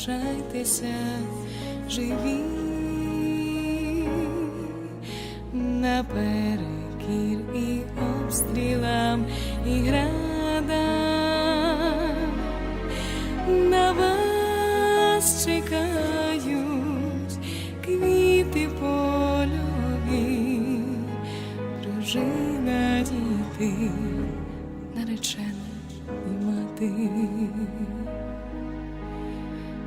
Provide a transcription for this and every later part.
лишайтеся живі наперекір і обстрілам і градам. На вас чекають квіти польові, дружина, діти, і мати.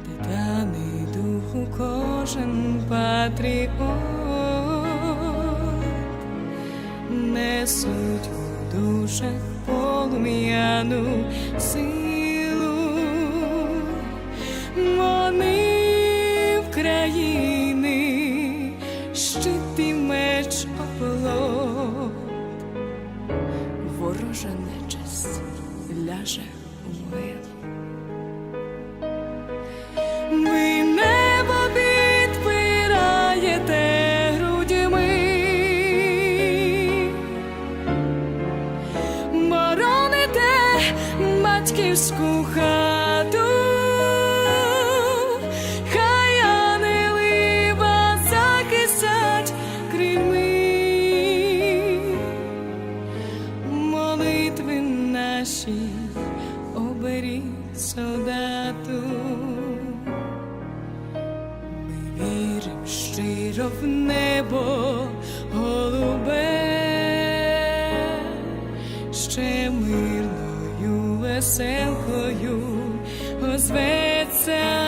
Титани духу кожен патріот несуть у душах полум'яну силу. Вони в країни щит і меч оплот, ворожа нечисть ляже Ви небо підпираєте грудьми, бороните батьківську хату, хай захистять крильми, молитви наші оберіг солдату. Ми віримо щиро в небо голубе, ще мирною веселкою озветься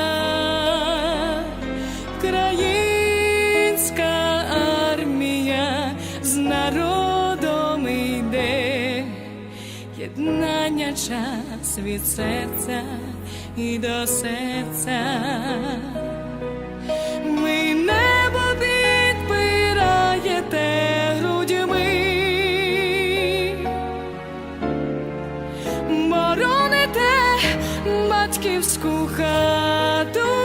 єднання час від серця і до серця. Ми небо підпираєте грудьми, бороните батьківську хату,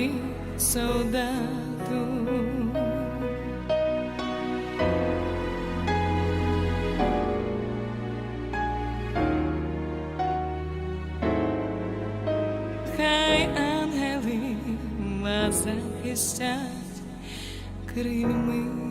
оберіг солдату. Хай ангели вас захистять крильми.